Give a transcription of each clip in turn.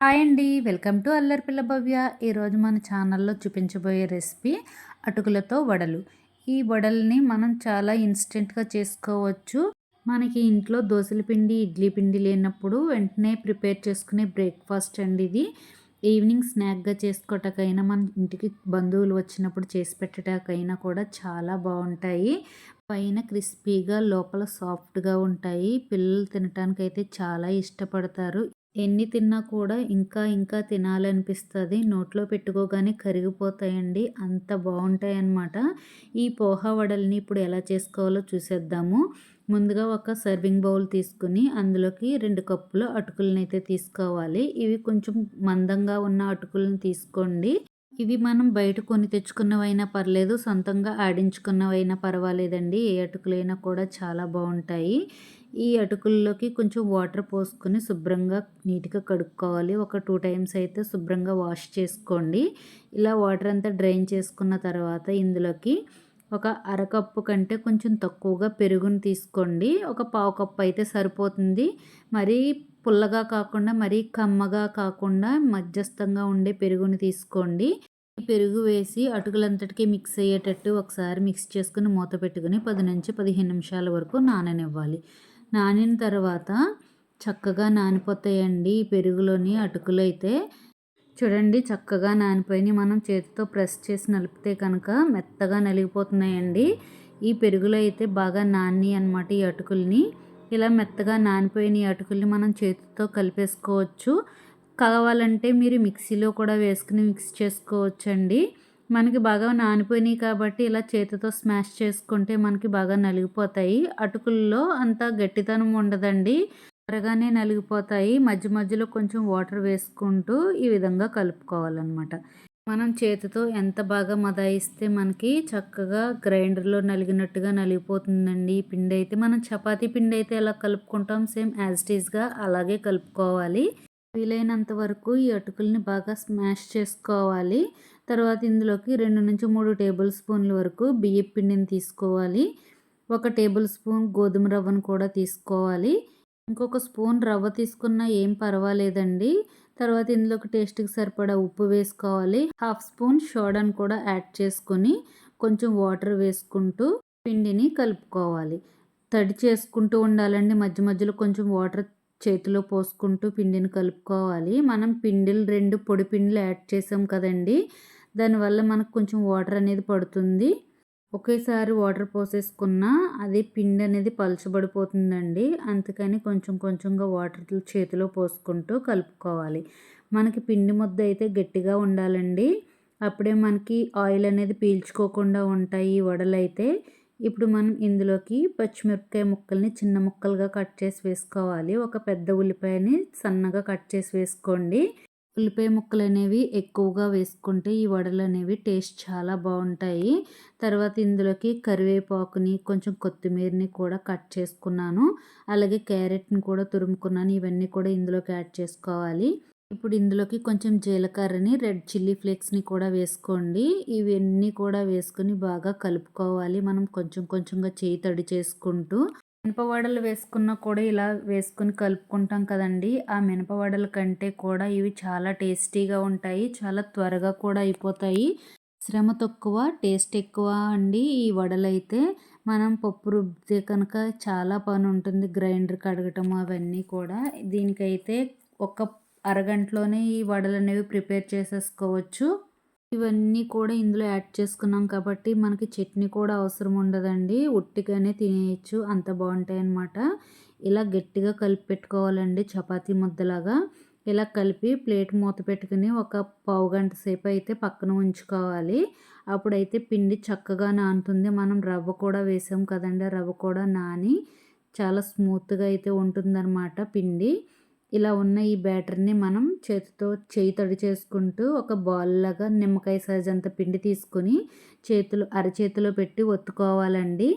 Hi అండి. Welcome to అల్లరి పిల్ల భవ్య. ఈరోజు మన ఛానల్లో చూపించబోయే రెసిపీ అటుకులతో వడలు. ఈ వడల్ని మనం చాలా ఇన్స్టెంట్గా చేసుకోవచ్చు. మనకి ఇంట్లో దోశల పిండి ఇడ్లీ పిండి లేనప్పుడు వెంటనే ప్రిపేర్ చేసుకునే బ్రేక్ఫాస్ట్ అండి ఇది. ఈవినింగ్ స్నాక్గా చేసుకోవటకైనా మన ఇంటికి బంధువులు వచ్చినప్పుడు చేసి పెట్టడానికైనా కూడా చాలా బాగుంటాయి. పైన క్రిస్పీగా లోపల సాఫ్ట్గా ఉంటాయి. పిల్లలు తినటానికి అయితే చాలా ఇష్టపడతారు. ఎన్ని తిన్నా కూడా ఇంకా ఇంకా తినాలనిపిస్తుంది. నోట్లో పెట్టుకోగానే కరిగిపోతాయండి. అంత బాగుంటాయి అన్నమాట ఈ పోహా వడల్ని ఇప్పుడు ఎలా చేసుకోవాలో చూసేద్దాము. ముందుగా ఒక సర్వింగ్ బౌల్ తీసుకుని అందులోకి రెండు కప్పులు అటుకులను అయితే తీసుకోవాలి. ఇవి కొంచెం మందంగా ఉన్న అటుకులను తీసుకోండి. ఇవి మనం బయట కొని తెచ్చుకున్నవైనా పర్లేదు సొంతంగా ఆడించుకున్నవైనా పర్వాలేదండి. ఏ అటుకులైనా కూడా చాలా బాగుంటాయి. ఈ అటుకుల్లోకి కొంచెం వాటర్ పోసుకొని శుభ్రంగా నీట్గా కడుక్కోవాలి. ఒక టూ టైమ్స్ అయితే శుభ్రంగా వాష్ చేసుకోండి. ఇలా వాటర్ అంతా డ్రైన్ చేసుకున్న తర్వాత ఇందులోకి ఒక అరకప్పు కంటే కొంచెం తక్కువగా పెరుగుని తీసుకోండి. ఒక పావు కప్పు అయితే సరిపోతుంది. మరీ పుల్లగా కాకుండా మరీ కమ్మగా కాకుండా మధ్యస్థంగా ఉండే పెరుగుని తీసుకోండి. పెరుగు వేసి అటుకులంతటికి మిక్స్ అయ్యేటట్టు ఒకసారి మిక్స్ చేసుకుని మూత పెట్టుకుని పది నుంచి పదిహేను నిమిషాల వరకు నాననివ్వాలి. నానిన తర్వాత చక్కగా నానిపోతాయండి ఈ పెరుగులోని అటుకులు అయితే చూడండి చక్కగా నానిపోయి మనం చేతితో ప్రెస్ చేసి నలిపితే కనుక మెత్తగా నలిగిపోతున్నాయండి. ఈ పెరుగులో అయితే బాగా నాని అనమాట ఈ అటుకుల్ని. ఇలా మెత్తగా నానిపోయిన ఈ అటుకుల్ని మనం చేతితో కలిపేసుకోవచ్చు. కావాలంటే మీరు మిక్సీలో కూడా వేసుకుని మిక్స్ చేసుకోవచ్చండి. మనకి బాగా నానిపోయినాయి కాబట్టి ఇలా చేతితో స్మాష్ చేసుకుంటే మనకి బాగా నలిగిపోతాయి. అటుకుల్లో అంత గట్టితనం ఉండదండి. త్వరగానే నలిగిపోతాయి. మధ్య మధ్యలో కొంచెం వాటర్ వేసుకుంటూ ఈ విధంగా కలుపుకోవాలన్నమాట. మనం చేతితో ఎంత బాగా మదాయిస్తే మనకి చక్కగా గ్రైండర్లో నలిగినట్టుగా నలిగిపోతుందండి. ఈ పిండి అయితే మనం చపాతీ పిండి అయితే ఎలా కలుపుకుంటాం? సేమ్ యాజ్ టీజ్గా అలాగే కలుపుకోవాలి. వీలైనంత వరకు ఈ అటుకుల్ని బాగా స్మాష్ చేసుకోవాలి. తర్వాత ఇందులోకి రెండు నుంచి మూడు టేబుల్ స్పూన్ల వరకు బియ్య పిండిని తీసుకోవాలి. ఒక టేబుల్ స్పూన్ గోధుమ రవ్వను కూడా తీసుకోవాలి. ఇంకొక స్పూన్ రవ్వ తీసుకున్నా ఏం పర్వాలేదండి. తర్వాత ఇందులోకి టేస్ట్కి సరిపడా ఉప్పు వేసుకోవాలి. హాఫ్ స్పూన్ సోడాను కూడా యాడ్ చేసుకొని కొంచెం వాటర్ వేసుకుంటూ పిండిని కలుపుకోవాలి. తడి చేసుకుంటూ ఉండాలండి. మధ్య మధ్యలో కొంచెం వాటర్ చేతిలో పోసుకుంటూ పిండిని కలుపుకోవాలి. మనం పిండిలు రెండు పొడి పిండిలు యాడ్ చేసాం కదండి. దానివల్ల మనకు కొంచెం వాటర్ అనేది పడుతుంది. ఒకేసారి వాటర్ పోసేసుకున్న అది పిండి అనేది పలచబడిపోతుందండి. అందుకని కొంచెం కొంచెంగా వాటర్ చేతిలో పోసుకుంటూ కలుపుకోవాలి. మనకి పిండి ముద్ద అయితే గట్టిగా ఉండాలండి. అప్పుడే మనకి ఆయిల్ అనేది పీల్చుకోకుండా ఉంటాయి ఈ వడలైతే. ఇప్పుడు మనం ఇందులోకి పచ్చిమిరపకాయ ముక్కల్ని చిన్న ముక్కలుగా కట్ చేసి వేసుకోవాలి. ఒక పెద్ద ఉల్లిపాయని సన్నగా కట్ చేసి వేసుకోండి. ఉల్లిపాయ ముక్కలు అనేవి ఎక్కువగా వేసుకుంటే ఈ వడలు అనేవి టేస్ట్ చాలా బాగుంటాయి. తర్వాత ఇందులోకి కరివేపాకుని కొంచెం కొత్తిమీరని కూడా కట్ చేసుకున్నాను. అలాగే క్యారెట్ని కూడా తురుముకున్నాను. ఇవన్నీ కూడా ఇందులోకి యాడ్ చేసుకోవాలి. ఇప్పుడు ఇందులోకి కొంచెం జీలకర్రని రెడ్ చిల్లీ ఫ్లేక్స్ని కూడా వేసుకోండి. ఇవన్నీ కూడా వేసుకుని బాగా కలుపుకోవాలి. మనం కొంచెం కొంచెంగా చేయి తడి చేసుకుంటూ. మినపవాడలు వేసుకున్నా కూడా ఇలా వేసుకుని కలుపుకుంటాం కదండి. ఆ మినపవాడల కంటే కూడా ఇవి చాలా టేస్టీగా ఉంటాయి. చాలా త్వరగా కూడా అయిపోతాయి. శ్రమ తక్కువ టేస్ట్ ఎక్కువ అండి ఈ వడలైతే. మనం పప్పు రుబ్బితే కనుక చాలా పని ఉంటుంది. గ్రైండర్ కడగటం అవన్నీ కూడా. దీనికైతే ఒక అరగంటలోనే ఈ వడలు అనేవి ప్రిపేర్ చేసేసుకోవచ్చు. ఇవన్నీ కూడా ఇందులో యాడ్ చేసుకున్నాం కాబట్టి మనకి చట్నీ కూడా అవసరం ఉండదండి. ఉట్టిగానే తినేయచ్చు. అంత బాగుంటాయి అన్నమాట. ఇలా గట్టిగా కలిపి పెట్టుకోవాలండి చపాతీ ముద్దలాగా. ఇలా కలిపి ప్లేట్ మూత పెట్టుకుని ఒక పావు గంట సేపు అయితే పక్కన ఉంచుకోవాలి. అప్పుడైతే పిండి చక్కగా నానుతుంది. మనం రవ్వ కూడా వేసాం కదండి. రవ్వ కూడా నాని చాలా స్మూత్గా అయితే ఉంటుందన్నమాట పిండి. ఇలా ఉన్న ఈ బ్యాటర్ని మనం చేతితో చేయి తడి చేసుకుంటూ ఒక బాల్ లాగా నిమ్మకాయ సైజ్ అంత పిండి తీసుకొని చేతులు అరచేతిలో పెట్టి ఒత్తుకోవాలండి.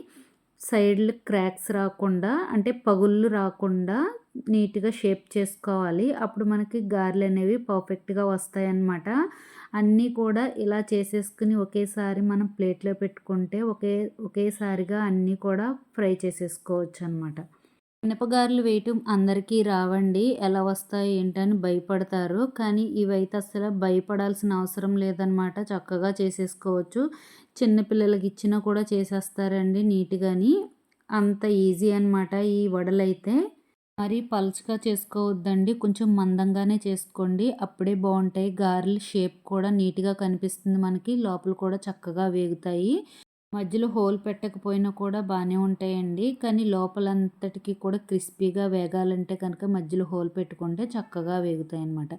సైడ్లు క్రాక్స్ రాకుండా అంటే పగుళ్ళు రాకుండా నీట్గా షేప్ చేసుకోవాలి. అప్పుడు మనకి గారెలు అనేవి పర్ఫెక్ట్గా వస్తాయన్నమాట. అన్నీ కూడా ఇలా చేసేసుకుని ఒకేసారి మనం ప్లేట్లో పెట్టుకుంటే ఒకే ఒకేసారిగా అన్నీ కూడా ఫ్రై చేసేసుకోవచ్చు అనమాట మినపగారెలు వేయటం అందరికీ రావండి. ఎలా వస్తాయి ఏంటని భయపడతారు. కానీ ఇవైతే అసలు భయపడాల్సిన అవసరం లేదనమాట చక్కగా చేసేసుకోవచ్చు. చిన్నపిల్లలకి ఇచ్చినా కూడా చేసేస్తారండి నీట్గాని. అంత ఈజీ అనమాట ఈ వడలైతే. మరి పలుచగా చేసుకోవద్దండి. కొంచెం మందంగానే చేసుకోండి. అప్పుడే బాగుంటాయి. గారెలు షేప్ కూడా నీట్గా కనిపిస్తుంది మనకి. లోపల కూడా చక్కగా వేగుతాయి. మధ్యలో హోల్ పెట్టకపోయినా కూడా బాగానే ఉంటాయండి. కానీ లోపలంతటికి కూడా క్రిస్పీగా వేగాలంటే కనుక మధ్యలో హోల్ పెట్టుకుంటే చక్కగా వేగుతాయి అనమాట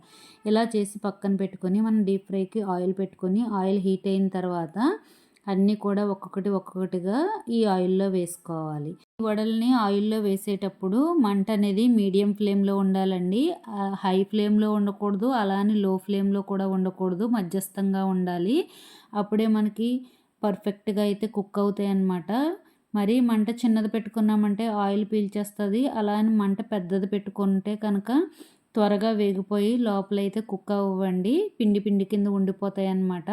ఇలా చేసి పక్కన పెట్టుకొని మనం డీప్ ఫ్రైకి ఆయిల్ పెట్టుకొని ఆయిల్ హీట్ అయిన తర్వాత అన్నీ కూడా ఒక్కొక్కటి ఒక్కొక్కటిగా ఈ ఆయిల్లో వేసుకోవాలి. వడల్ని ఆయిల్లో వేసేటప్పుడు మంట అనేది మీడియం ఫ్లేమ్లో ఉండాలండి. హై ఫ్లేమ్లో ఉండకూడదు అలానే లో ఫ్లేమ్లో కూడా ఉండకూడదు మధ్యస్థంగా ఉండాలి. అప్పుడే మనకి పర్ఫెక్ట్గా అయితే కుక్ అవుతాయి అన్నమాట మరి మంట చిన్నది పెట్టుకున్నామంటే ఆయిల్ పీల్చేస్తుంది. అలా అని మంట పెద్దది పెట్టుకుంటే కనుక త్వరగా వేగిపోయి లోపలైతే కుక్ అవ్వండి. పిండి పిండి కింద ఉండిపోతాయి అన్నమాట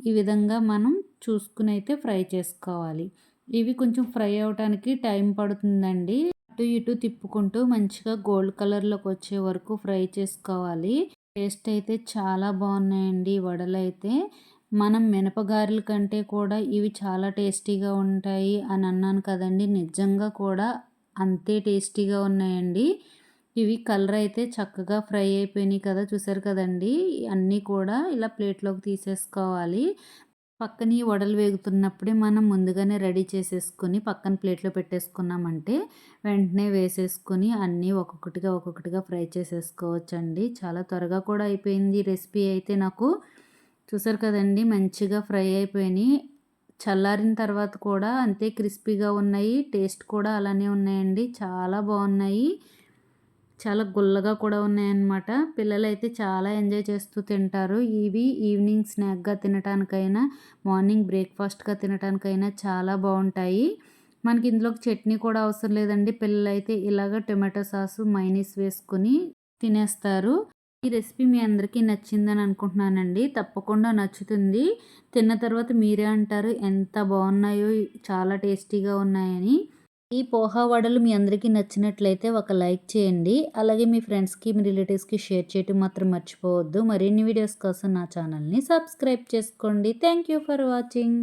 ఈ విధంగా మనం చూసుకుని అయితే ఫ్రై చేసుకోవాలి. ఇవి కొంచెం ఫ్రై అవడానికి టైం పడుతుందండి. అటు ఇటు తిప్పుకుంటూ మంచిగా గోల్డ్ కలర్లోకి వచ్చే వరకు ఫ్రై చేసుకోవాలి. టేస్ట్ అయితే చాలా బాగున్నాయండి వడలు అయితే మనం మినపగారెల కంటే కూడా ఇవి చాలా టేస్టీగా ఉంటాయి అని అన్నాను కదండి. నిజంగా కూడా అంతే టేస్టీగా ఉన్నాయండి. ఇవి కలర్ అయితే చక్కగా ఫ్రై అయిపోయినాయి కదా చూసారు కదండి. అన్నీ కూడా ఇలా ప్లేట్లోకి తీసేసుకోవాలి. పక్కన ఈ వడలు వేగుతున్నప్పుడే మనం ముందుగానే రెడీ చేసేసుకొని పక్కన ప్లేట్లో పెట్టేసుకున్నామంటే వెంటనే వేసేసుకొని అన్నీ ఒక్కొక్కటిగా ఒక్కొక్కటిగా ఫ్రై చేసేసుకోవచ్చండి. చాలా త్వరగా కూడా అయిపోయింది రెసిపీ అయితే నాకు. చూసారు కదండి మంచిగా ఫ్రై అయిపోయినాయి. చల్లారిన తర్వాత కూడా అంతే క్రిస్పీగా ఉన్నాయి. టేస్ట్ కూడా అలానే ఉన్నాయండి. చాలా బాగున్నాయి. చాలా గుల్లగా కూడా ఉన్నాయన్నమాట. పిల్లలు అయితే చాలా ఎంజాయ్ చేస్తూ తింటారు. ఇవి ఈవినింగ్ స్నాక్గా తినటానికైనా మార్నింగ్ బ్రేక్ఫాస్ట్గా తినటానికైనా చాలా బాగుంటాయి. మనకి ఇందులోకి చట్నీ కూడా అవసరం లేదండి. పిల్లలు అయితే ఇలాగ టొమాటో సాసు మైనీస్ వేసుకొని తినేస్తారు. ఈ రెసిపీ మీ అందరికీ నచ్చిందని అనుకుంటున్నానండి. తప్పకుండా నచ్చుతుంది. తిన్న తర్వాత మీరే అంటారు ఎంత బాగున్నాయో చాలా టేస్టీగా ఉన్నాయని. ఈ పోహా వడలు మీ అందరికీ నచ్చినట్లయితే ఒక లైక్ చేయండి. అలాగే మీ ఫ్రెండ్స్కి మీ రిలేటివ్స్కి షేర్ చేయటం మాత్రం మర్చిపోవద్దు. మరిన్ని వీడియోస్ కోసం నా ఛానల్ని సబ్స్క్రైబ్ చేసుకోండి. Thank you for watching.